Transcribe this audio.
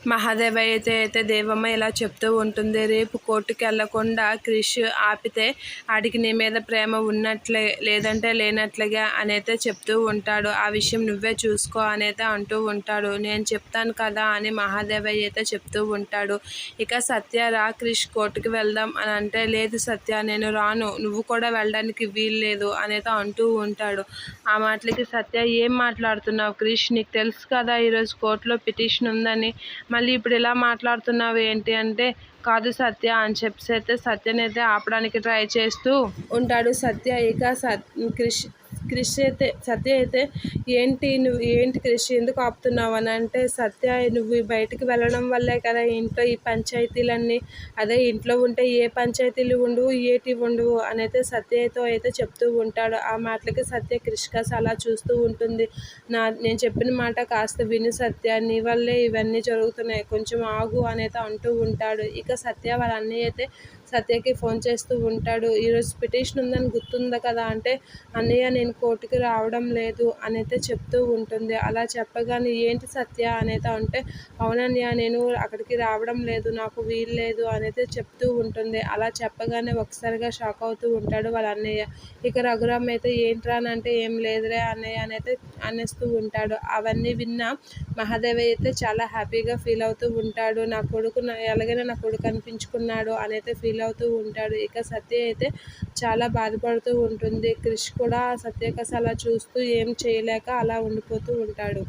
మహాదేవ అయితే అయితే దేవమ్మ ఇలా చెప్తూ ఉంటుంది రేపు కోర్టుకి వెళ్ళకుండా క్రిష్ ఆపితే ఆడికి నీ మీద ప్రేమ ఉన్నట్లే లేదంటే లేనట్లుగా అనైతే చెప్తూ ఉంటాడు. ఆ విషయం నువ్వే చూసుకో అనైతే అంటూ ఉంటాడు. నేను చెప్తాను కదా అని మహాదేవ అయితే చెప్తూ ఉంటాడు. ఇక సత్య రా క్రిష్ కోర్టుకి వెళ్దాం అని అంటే లేదు సత్య నేను రాను నువ్వు కూడా వెళ్ళడానికి వీలు లేదు అనైతే అంటూ ఉంటాడు. ఆ మాటలకి సత్య ఏం మాట్లాడుతున్నావు క్రిష్? నీకు తెలుసు కదా ఈరోజు కోర్టులో పిటిషన్ ఉందని మళ్ళీ ఇప్పుడు ఇలా మాట్లాడుతున్నావు ఏంటి అంటే కాదు సత్య అని చెప్పి అయితే సత్యనైతే ఆపడానికి ట్రై చేస్తూ ఉంటాడు. సత్య ఇక సత్ క్రిష్ క్రిష్ అయితే సత్య అయితే ఏంటి నువ్వు ఏంటి క్రిష్ ఎందుకు ఆపుతున్నావు? అని అంటే సత్య నువ్వు బయటికి వెళ్ళడం వల్లే కదా ఇంట్లో ఈ పంచాయతీలన్నీ అదే ఇంట్లో ఉంటే ఏ పంచాయతీలు ఉండవు ఏటి ఉండవు అని అయితే సత్యతో అయితే చెప్తూ ఉంటాడు. ఆ మాటలకి సత్య క్రిష్కస్ అలా చూస్తూ ఉంటుంది. నా నేను చెప్పిన మాట కాస్త విను సత్య నీ వల్లే ఇవన్నీ జరుగుతున్నాయి కొంచెం ఆగు అని అయితే అంటూ ఉంటాడు. ఇక సత్య వాళ్ళ అన్నయ్య అయితే సత్యకి ఫోన్ చేస్తూ ఉంటాడు ఈరోజు పిటిషన్ ఉందని గుర్తుందా కదా? అంటే అన్నయ్య నేను కోర్టుకి రావడం లేదు అనైతే చెప్తూ ఉంటుంది. అలా చెప్పగానే ఏంటి సత్య? అనేది అంటే అవునన్నయ్య నేను అక్కడికి రావడం లేదు నాకు వీలు లేదు అనేది చెప్తూ ఉంటుంది. అలా చెప్పగానే ఒకసారిగా షాక్ అవుతూ ఉంటాడు వాళ్ళ అన్నయ్య. ఇక రఘురామ్ అయితే ఏంట్రా అని అంటే ఏం లేదురే అన్నయ్య అనేది అనేస్తూ ఉంటాడు. అవన్నీ విన్న మహాదేవి అయితే చాలా హ్యాపీగా ఫీల్ అవుతూ ఉంటాడు. నా కొడుకు ఎలాగైనా నా కొడుకు అనిపించుకున్నాడు అనైతే ఫీల్ ఫీల్ అవుతూ ఉంటాడు. ఇక సత్య అయితే చాలా బాధపడుతూ ఉంటుంది. క్రిష్ కూడా సత్యకస అలా చూస్తూ ఏం చేయలేక అలా ఉండిపోతూ ఉంటాడు.